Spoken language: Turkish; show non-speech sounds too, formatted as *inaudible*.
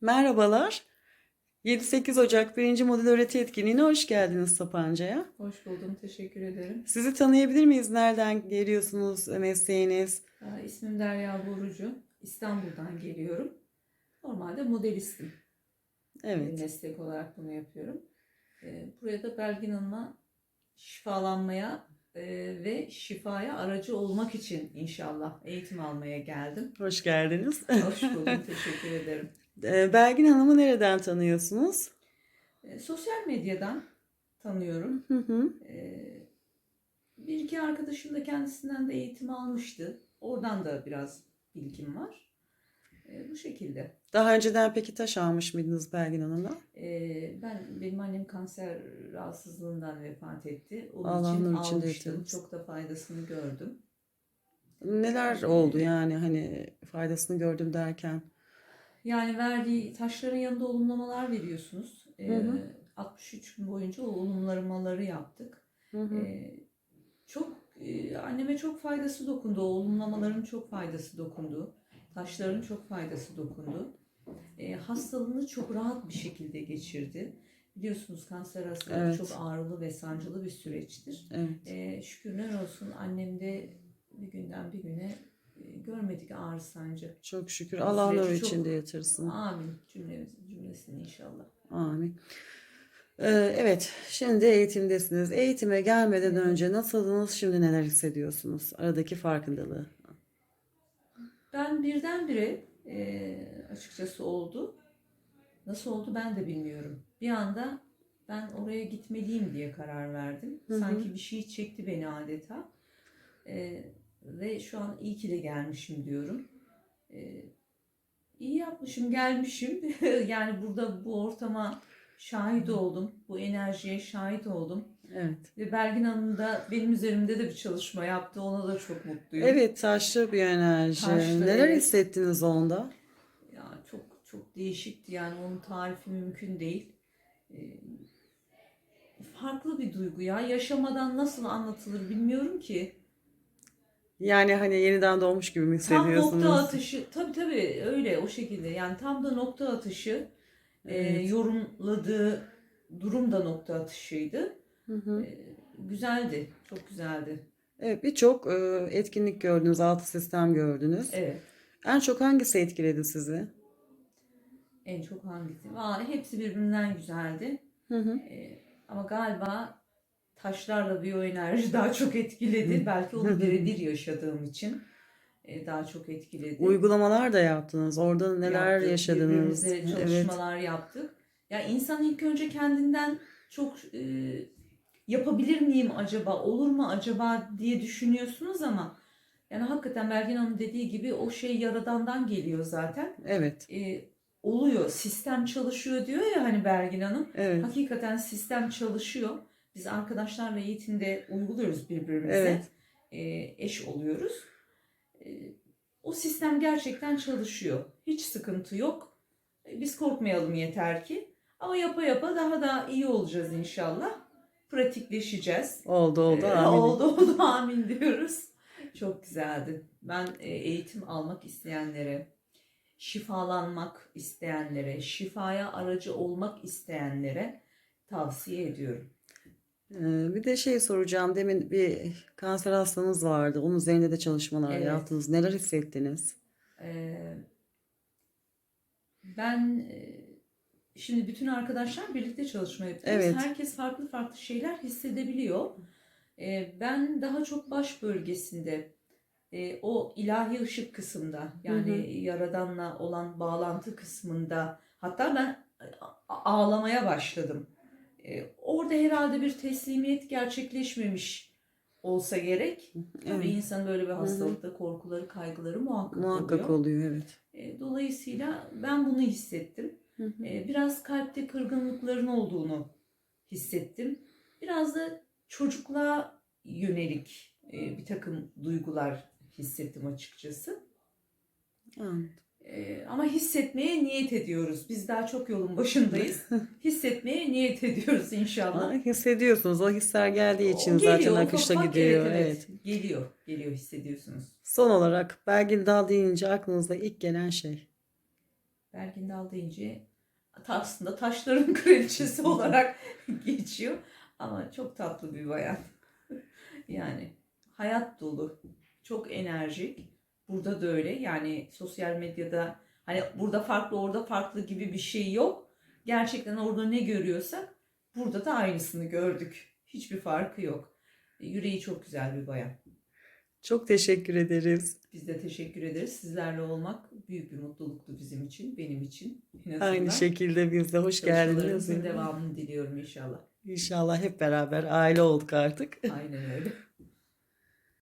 Merhabalar. 7-8 Ocak 1. Model Öğreti Etkinliği'ne hoş geldiniz Sapanca'ya. Hoş buldum, teşekkür ederim. Sizi tanıyabilir miyiz? Nereden geliyorsunuz? Mesleğiniz? Aa, İsmim Derya Borucu. İstanbul'dan geliyorum. Normalde modelistim. Evet. Meslek olarak bunu yapıyorum. Ee, Buraya da Belgin Hanım'a şifalanmaya e, ve şifaya aracı olmak için inşallah eğitim almaya geldim. Hoş geldiniz. Hoş buldum, teşekkür ederim. Ee, Belgin Hanım'ı nereden tanıyorsunuz? Ee, Sosyal medyadan tanıyorum. Hı hı. Ee, Bir iki arkadaşım da kendisinden de eğitim almıştı. Oradan da biraz bilgim var. Bu şekilde. Daha önceden peki taş almış mıydınız Belgin Hanım'la? Ben benim annem kanser rahatsızlığından vefat etti. Onun Allah için içinde almıştım. yatırsın. Çok da faydasını gördüm. Neler oldu yani hani faydasını gördüm derken? Yani verdiği taşların yanında olumlamalar veriyorsunuz. Ee, Hı hı. 63 gün boyunca o olumlamaları yaptık. Hı hı. Ee, çok e, anneme çok faydası dokundu. O olumlamaların çok faydası dokundu. Taşların çok faydası dokundu. Ee, hastalığını çok rahat bir şekilde geçirdi. Biliyorsunuz kanser hastalığı Evet. çok ağrılı ve sancılı bir süreçtir. Evet. Ee, şükürler olsun annemde bir günden bir güne görmedik ağrı sancı. Çok şükür. Allah çok- içinde yatırsın. Amin cümlemiz, cümlesini inşallah. Amin. Ee, Evet, şimdi eğitimdesiniz. Eğitime gelmeden Evet. önce nasıldınız, şimdi neler hissediyorsunuz? Aradaki farkındalığı. Ben birdenbire e, açıkçası oldu. Nasıl oldu ben de bilmiyorum. Bir anda ben oraya gitmeliyim diye karar verdim. Hı hı. Sanki bir şey çekti beni adeta. E, ve şu an iyi ki de gelmişim diyorum. E, iyi yapmışım, gelmişim. *laughs* yani burada bu ortama şahit oldum. Bu enerjiye şahit oldum. Evet. Ve Belgin Hanım da benim üzerimde de bir çalışma yaptı. Ona da çok mutluyum. Evet, taşlı bir enerji. Taşlı, Neler evet. hissettiniz onda? Ya çok çok değişikti yani onun tarifi mümkün değil. Ee, farklı bir duygu ya. Yaşamadan nasıl anlatılır bilmiyorum ki. Yani hani yeniden doğmuş gibi mi Tam hissediyorsunuz? nokta atışı. Tabii tabii öyle o şekilde. Yani tam da nokta atışı. e, Evet. yorumladığı durum da nokta atışıydı. Hı hı. Ee, güzeldi. Çok güzeldi. Evet, birçok e, etkinlik gördünüz, altı sistem gördünüz. Evet. En çok hangisi etkiledi sizi? En çok hangisi? Aa, hepsi birbirinden güzeldi. Hı hı. Ee, ama galiba taşlarla biyoenerji daha çok etkiledi. Belki onu birebir yaşadığım için e, daha çok etkiledi. Uygulamalar da yaptınız. Orada neler Yaptık, yaşadınız? birbirimize Evet. çalışmalar yaptık. Ya insan ilk önce kendinden çok e, yapabilir miyim acaba, olur mu acaba diye düşünüyorsunuz ama yani hakikaten Belgin Hanım dediği gibi o şey yaradandan geliyor zaten. Evet. E, oluyor, sistem çalışıyor diyor ya hani Belgin Hanım. Evet. Hakikaten sistem çalışıyor. Biz arkadaşlarla eğitimde uyguluyoruz birbirimize. Evet. Ee, eş oluyoruz. Ee, o sistem gerçekten çalışıyor. Hiç sıkıntı yok. Ee, Biz korkmayalım yeter ki. Ama yapa yapa daha da iyi olacağız inşallah. Pratikleşeceğiz. Oldu oldu. Ee, amin. oldu oldu *laughs* amin diyoruz. Çok güzeldi. Ben e, eğitim almak isteyenlere, şifalanmak isteyenlere, şifaya aracı olmak isteyenlere tavsiye ediyorum. Ee, Bir de şey soracağım. Demin bir kanser hastanız vardı. Onun üzerinde de çalışmalar Evet. yaptınız. Neler hissettiniz? Ee, ben e, şimdi bütün arkadaşlar birlikte çalışma yapıyoruz. Evet. Herkes farklı farklı şeyler hissedebiliyor. Ee, ben daha çok baş bölgesinde e, o ilahi ışık kısımda yani Hı hı. yaradanla olan bağlantı kısmında hatta ben a- ağlamaya başladım. Ee, orada herhalde bir teslimiyet gerçekleşmemiş olsa gerek. Tabii Evet. insan böyle bir hastalıkta korkuları, kaygıları muhakkak, Muhakkak oluyor. oluyor evet. E, Dolayısıyla ben bunu hissettim. Hı hı. E, Biraz kalpte kırgınlıkların olduğunu hissettim. Biraz da çocukluğa yönelik e, bir takım duygular hissettim açıkçası. Anladım. E, Ama hissetmeye niyet ediyoruz. Biz daha çok yolun başındayız. *laughs* Hissetmeye niyet ediyoruz inşallah. Ama hissediyorsunuz. O hisler geldiği için O zaten geliyor, ufak akışta ufak, gidiyor. evet, Evet. evet. Geliyor, geliyor hissediyorsunuz. Son olarak Belgin Dal deyince aklınızda ilk gelen şey. Berkin Dal deyince aslında taşların *laughs* kraliçesi olarak *laughs* geçiyor. Ama çok tatlı bir bayan. Yani hayat dolu, çok enerjik. Burada da öyle. Yani sosyal medyada hani burada farklı orada farklı gibi bir şey yok. Gerçekten orada ne görüyorsak burada da aynısını gördük. Hiçbir farkı yok. Yüreği çok güzel bir bayan. Çok teşekkür ederiz. Biz de teşekkür ederiz. Sizlerle olmak büyük bir mutluluktu bizim için, benim için. Aynı şekilde biz de hoş geldiniz. Devamını diliyorum inşallah. İnşallah hep beraber aile olduk artık. Aynen öyle. *laughs*